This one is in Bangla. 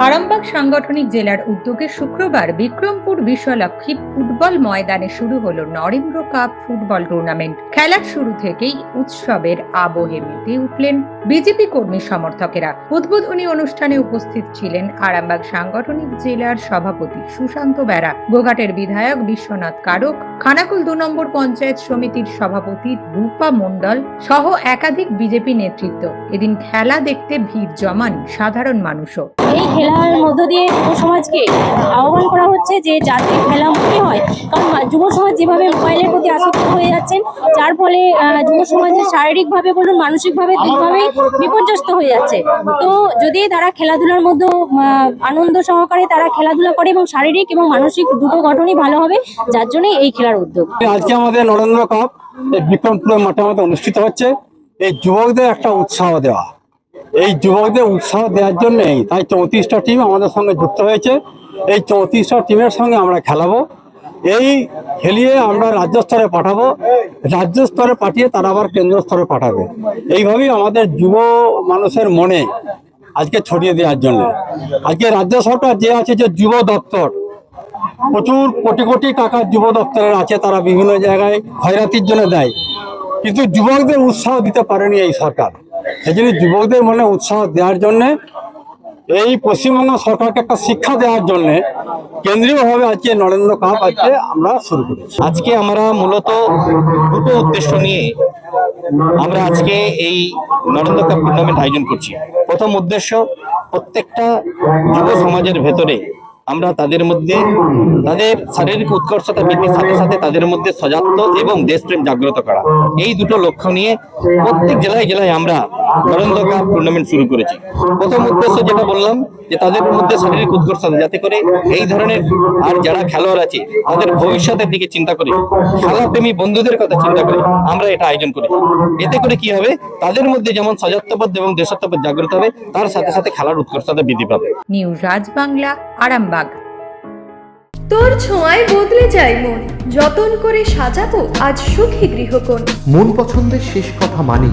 আরামবাগ সাংগঠনিক জেলার উদ্যোগে শুক্রবার বিক্রমপুর বিশ্বলক্ষী ফুটবল ময়দানে শুরু হলো নরেন্দ্র কাপ ফুটবল টুর্নামেন্ট। খেলার শুরু থেকেই উৎসবের আবহে মেতে উঠলেন বিজেপি কর্মী সমর্থকেরা। উদ্বোধনী অনুষ্ঠানে উপস্থিত ছিলেন আরামবাগ সাংগঠনিক জেলার সভাপতি সুশান্ত বেরা, গোঘাটের বিধায়ক বিশ্বনাথ কারক, খানাকুল দু নম্বর পঞ্চায়েত সমিতির সভাপতি রূপা মণ্ডল সহ একাধিক বিজেপি নেতৃত্ব। এদিন খেলা দেখতে ভিড় জমান সাধারণ মানুষও। এই খেলার মধ্য দিয়ে যুব সমাজকে আহ্বান করা হচ্ছে যে যাতে খেলা মুক্তি হয়, কারণ যুব সমাজ যেভাবে মোবাইলের প্রতি আসক্ত হয়ে যাচ্ছেন, যার ফলে যুব সমাজের শারীরিকভাবে বলুন, মানসিকভাবে দুভাবেই বিপর্যস্ত হয়ে যাচ্ছে। তো যদি তারা খেলাধুলার মধ্যে আনন্দ সহকারে তারা খেলাধুলা করে এবং শারীরিক এবং মানসিক দুটো গঠনই ভালো হবে, যার জন্যই এই খেলার উদ্যোগ। আজকে আমাদের নরেন্দ্র কাপ বিক্রমপুরের মাঠে আমাদের অনুষ্ঠিত হচ্ছে। এই যুবকদের একটা উৎসাহ দেওয়া। এই যুবকদের উৎসাহ দেওয়ার জন্যই তাই চৌত্রিশটা টিম আমাদের সঙ্গে যুক্ত হয়েছে। এই চৌত্রিশটা টিমের সঙ্গে আমরা খেলাবো। এই খেলিয়ে আমরা রাজ্য স্তরে পাঠাবো। রাজ্য স্তরে পাঠিয়ে তারা আবার কেন্দ্র স্তরে পাঠাবে। এইভাবেই আমাদের যুব মানুষের মনে আজকে ছড়িয়ে দেওয়ার জন্য। আজকে রাজ্য সরকার যে আছে যে যুব দপ্তর, প্রচুর কোটি কোটি টাকা যুব দপ্তরের আছে, তারা বিভিন্ন জায়গায় খয়রাতির জন্য দেয়। কিন্তু যুবকদের উৎসাহ দিতে পারেনি এই সরকার। সেই জন্য যুবকদের মনে উৎসাহ দেওয়ার জন্য এই পশ্চিমবঙ্গ সরকারকে একটা শিক্ষা দেওয়ার জন্য কেন্দ্রীয়ভাবে আজকে নরেন্দ্র কাপ আজকে আমরা শুরু করেছি। আজকে আমরা মূলত দুটো উদ্দেশ্য নিয়ে আমরা আজকে এই নরেন্দ্র কাপ টুর্নামেন্ট আয়োজন করছি। প্রথম উদ্দেশ্য, প্রত্যেকটা যুব সমাজের ভেতরে আমরা তাদের মধ্যে তাদের শারীরিক উৎকর্ষতা বৃদ্ধির সাথে সাথে তাদের মধ্যে সজাত্ব এবং দেশপ্রেম জাগ্রত করা। এই দুটো লক্ষ্য নিয়ে প্রত্যেক জেলায় জেলায় আমরা নরেন্দ্র কাপ টুর্নামেন্ট শুরু করেছি। প্রথম উদ্দেশ্য যেটা বললাম যে তাদের মধ্যে শারীরিক উৎকর্ষতা যাতে করে এই ধরনের আর যারা খেলোয়াড় আছে তাদের ভবিষ্যতের দিকে চিন্তা করে। খেলাপ্রেমী বন্ধুদের কথা চিন্তা করে আমরা এটা আয়োজন করেছি। এতে করে কি হবে? তাদের মধ্যে যেমন সজাত্যবোধ এবং দেশত্ববোধ জাগ্রত হবে তার সাথে সাথে খেলার উৎকর্ষতা বৃদ্ধি পাবে। নিউজ রাজ বাংলা আরামবাগ। তোর ছোঁয়ায় বদলে যায় মন। যতন করে সাজাবো আজ সুখী গৃহকোণ। মন পছন্দের শেষ কথা মানি